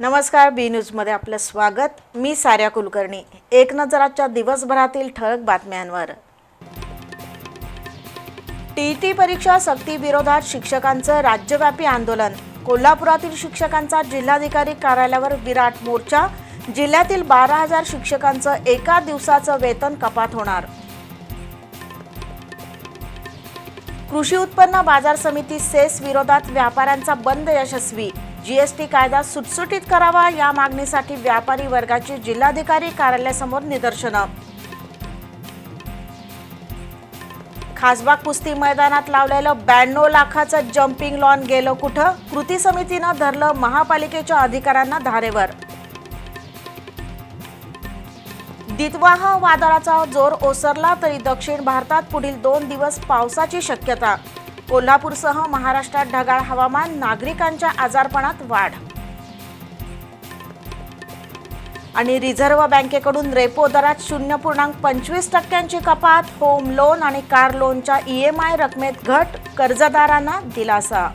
नमस्कार बी न्यूजमध्ये आपलं स्वागत. मी साऱ्या कुलकर्णी. एक नजराच्या दिवसभरातील ठळक बातम्यांवर. टीईटी परीक्षा सक्ती विरोधात शिक्षकांचं राज्यव्यापी आंदोलन. कोल्हापुरातील शिक्षकांचा जिल्हाधिकारी कार्यालयावर विराट मोर्चा. जिल्ह्यातील बारा हजार शिक्षकांचं एका दिवसाचं वेतन कपात होणार. कृषी उत्पन्न बाजार समिती सेस विरोधात व्यापाऱ्यांचा बंद यशस्वी. जीएसटी कायदा सुटसुटीत करावा या मागणीसाठी व्यापारी वर्गाची जिल्हाधिकारी कार्यालयासमोर निदर्शनं. खासबाग कुस्ती मैदानात लावलेलं ब्याण्णव लाखाचं जम्पिंग लॉन गेलं कुठं? कृती समितीनं धरलं महापालिकेच्या अधिकाऱ्यांना धारेवर. दितवाह वादळाचा जोर ओसरला तरी दक्षिण भारतात पुढील दोन दिवस पावसाची शक्यता. कोल्हापूरसह महाराष्ट्रात ढगाळ हवामान नागरिकांच्या आजारपणात वाढ. आणि रिझर्व्ह बँकेकडून रेपो दरात शून्य पूर्णांक पंचवीस टक्क्यांची कपात होम लोन आणि कार लोनच्या ई एम आय रकमेत घट कर्जदारांना दिलासा.